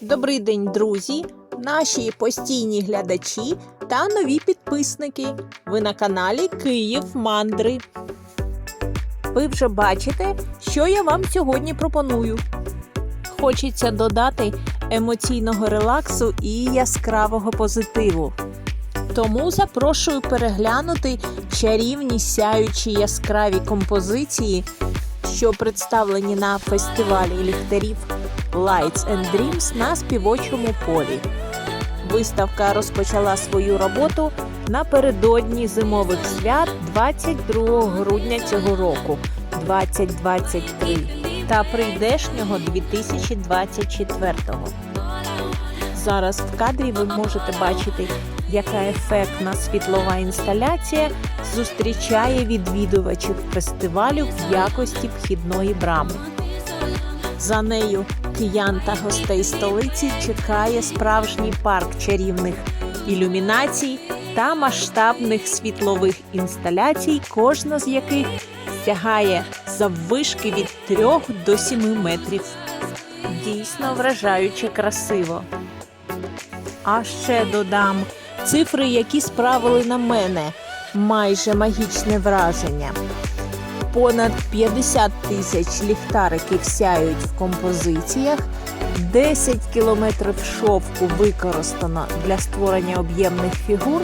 Добрий день, друзі, наші постійні глядачі та нові підписники. Ви на каналі Київ Мандри. Ви вже бачите, що я вам сьогодні пропоную. Хочеться додати емоційного релаксу і яскравого позитиву. Тому запрошую переглянути чарівні сяючі яскраві композиції, що представлені на фестивалі ліхтарів Lights and Dreams на співочому полі. Виставка розпочала свою роботу напередодні зимових свят 22 грудня цього року 2023 та прийдешнього 2024. Зараз в кадрі ви можете бачити, яка ефектна світлова інсталяція зустрічає відвідувачів фестивалю в якості вхідної брами. За нею киян та гостей столиці чекає справжній парк чарівних ілюмінацій та масштабних світлових інсталяцій, кожна з яких сягає заввишки від 3 до 7 метрів. Дійсно вражаюче красиво. А ще додам цифри, які справили на мене майже магічне враження. Понад 50 тисяч ліхтариків сяють в композиціях, 10 кілометрів шовку використано для створення об'ємних фігур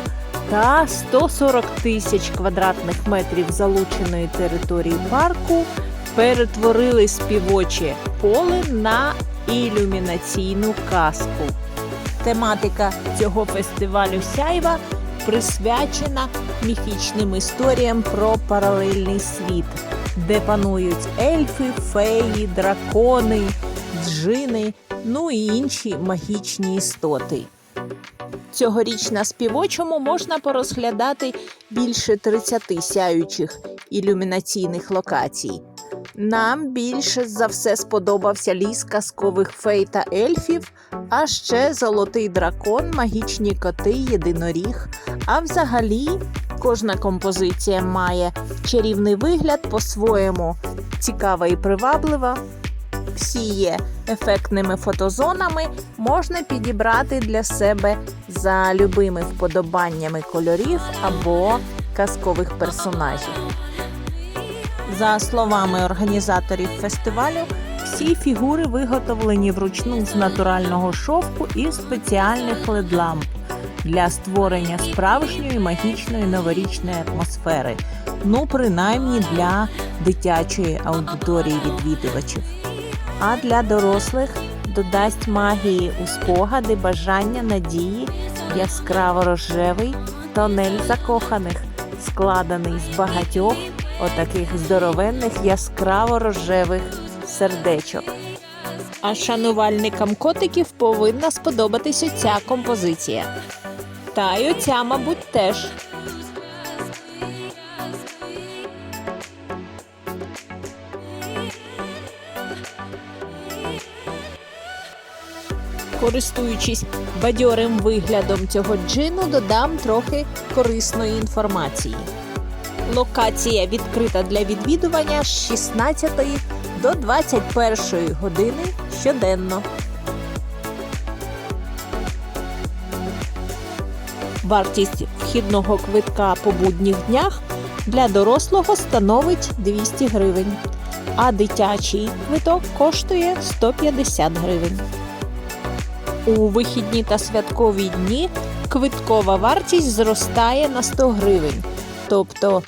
та 140 тисяч квадратних метрів залученої території парку перетворили співоче поле на ілюмінаційну казку. Тематика цього фестивалю Сяйва присвячена міфічним історіям про паралельний світ, де панують ельфи, феї, дракони, джини, ну і інші магічні істоти. Цьогоріч на співочому можна порозглядати більше 30 сяючих ілюмінаційних локацій. Нам більше за все сподобався ліс казкових фей та ельфів, а ще золотий дракон, магічні коти, єдиноріг. А взагалі кожна композиція має чарівний вигляд по-своєму цікава і приваблива. Всі є ефектними фотозонами, можна підібрати для себе за любими вподобаннями кольорів або казкових персонажів. За словами організаторів фестивалю, всі фігури виготовлені вручну з натурального шовку і спеціальних лед-ламп для створення справжньої магічної новорічної атмосфери, ну принаймні для дитячої аудиторії відвідувачів. А для дорослих додасть магії у спогади, бажання надії, яскраво рожевий тонель закоханих, складений з багатьох отаких здоровенних яскраво рожевих сердечок. А шанувальникам котиків повинна сподобатися ця композиція. Та й оця, мабуть, теж. Користуючись бадьорим виглядом цього джину, додам трохи корисної інформації. Локація відкрита для відвідування з 16 до 21 години щоденно. Вартість вхідного квитка по будніх днях для дорослого становить 200 гривень, а дитячий квиток коштує 150 гривень. У вихідні та святкові дні квиткова вартість зростає на 100 гривень, тобто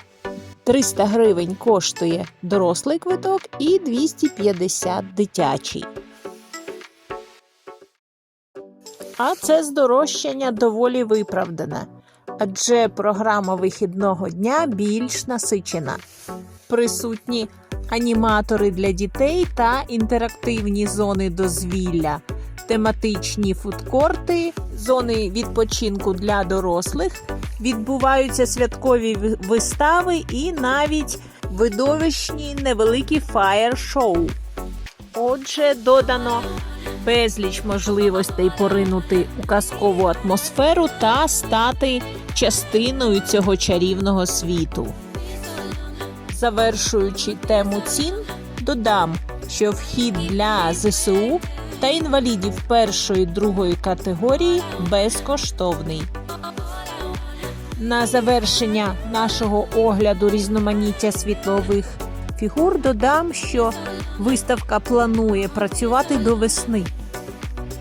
300 гривень коштує дорослий квиток і 250 дитячий. А це здорожчання доволі виправдане, адже програма вихідного дня більш насичена. Присутні аніматори для дітей та інтерактивні зони дозвілля, тематичні фудкорти, зони відпочинку для дорослих, відбуваються святкові вистави і навіть видовищні невеликі фаєр-шоу. Отже, додано безліч можливостей поринути у казкову атмосферу та стати частиною цього чарівного світу. Завершуючи тему цін, додам, що вхід для ЗСУ та інвалідів першої другої категорії безкоштовний. На завершення нашого огляду різноманіття світлових фігур додам, що виставка планує працювати до весни.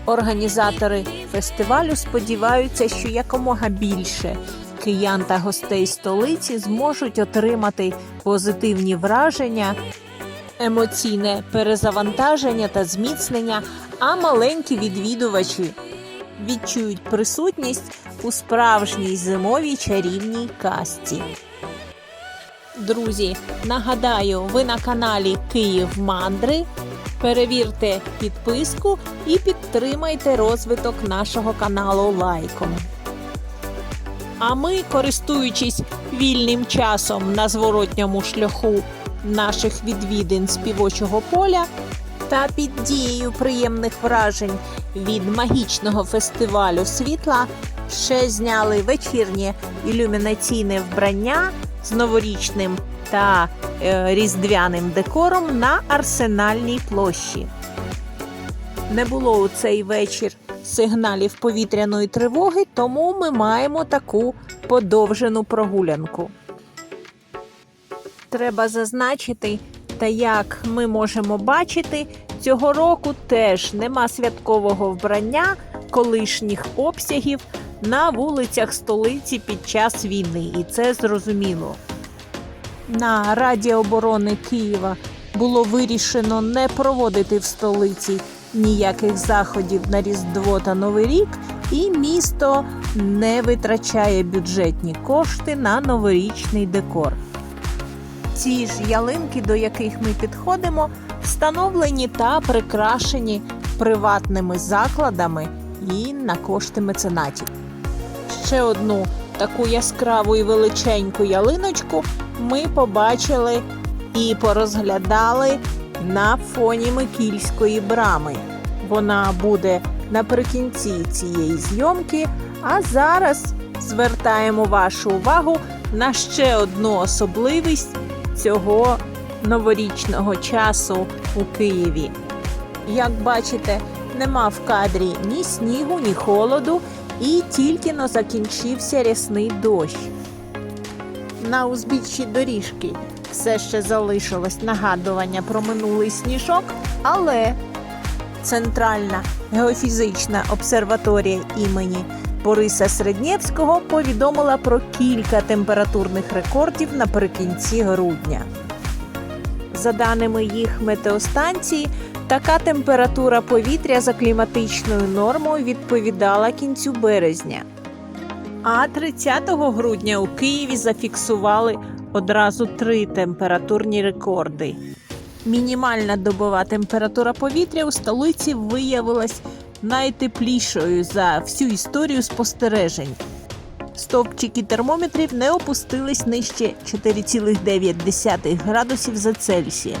Організатори фестивалю сподіваються, що якомога більше киян та гостей столиці зможуть отримати позитивні враження, емоційне перезавантаження та зміцнення, а маленькі відвідувачі відчують присутність у справжній зимовій чарівній казці. Друзі, нагадаю, ви на каналі Київ Мандри. Перевірте підписку і підтримайте розвиток нашого каналу лайком. А ми, користуючись вільним часом на зворотньому шляху наших відвідин співочого поля та під дією приємних вражень від магічного фестивалю світла, ще зняли вечірнє ілюмінаційне вбрання з новорічним та е, різдвяним декором на арсенальній площі. Не було у цей вечір сигналів повітряної тривоги, тому ми маємо таку подовжену прогулянку. Треба зазначити, та як ми можемо бачити, цього року теж нема святкового вбрання колишніх обсягів на вулицях столиці під час війни, і це зрозуміло. На Раді оборони Києва було вирішено не проводити в столиці ніяких заходів на Різдво та Новий рік, і місто не витрачає бюджетні кошти на новорічний декор. Ці ж ялинки, до яких ми підходимо, встановлені та прикрашені приватними закладами і на кошти меценатів. Ще одну таку яскраву і величеньку ялиночку ми побачили і порозглядали на фоні Микільської брами. Вона буде наприкінці цієї зйомки. А зараз звертаємо вашу увагу на ще одну особливість цього новорічного часу у Києві. Як бачите, нема в кадрі ні снігу, ні холоду, і тільки но закінчився рясний дощ. На узбіччі доріжки все ще залишилось нагадування про минулий сніжок, але Центральна геофізична обсерваторія імені Бориса Среднєвського повідомила про кілька температурних рекордів наприкінці грудня. За даними їх метеостанції, така температура повітря за кліматичною нормою відповідала кінцю березня. А 30 грудня у Києві зафіксували одразу три температурні рекорди. Мінімальна добова температура повітря у столиці виявилась найтеплішою за всю історію спостережень. Стовпчики термометрів не опустились нижче 4,9 градусів за Цельсієм,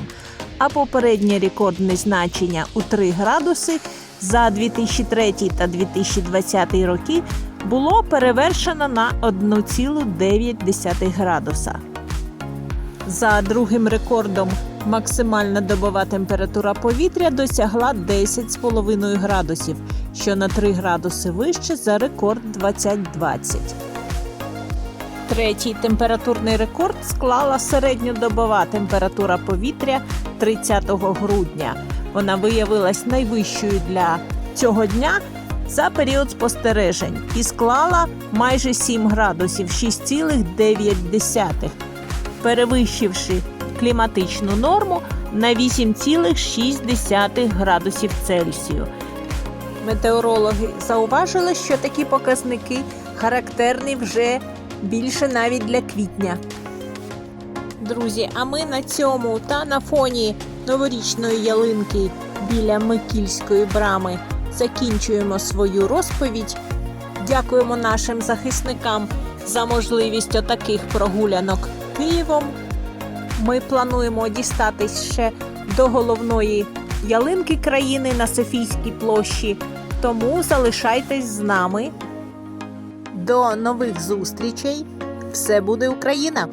а попереднє рекордне значення у 3 градуси за 2003 та 2020 роки було перевершено на 1,9 градуса. За другим рекордом максимальна добова температура повітря досягла 10,5 градусів, що на 3 градуси вище за рекорд 2020. Третій температурний рекорд склала середньодобова температура повітря 30 грудня. Вона виявилась найвищою для цього дня за період спостережень і склала майже 7 градусів 6,9 перевищивши кліматичну норму на 8,6 градусів Цельсію. Метеорологи зауважили, що такі показники характерні вже більше навіть для квітня. Друзі, а ми на цьому та на фоні новорічної ялинки біля Микільської брами закінчуємо свою розповідь. Дякуємо нашим захисникам за можливість отаких прогулянок Києвом. Ми плануємо дістатись ще до головної ялинки країни на Софійській площі. Тому залишайтесь з нами. До нових зустрічей! Все буде Україна!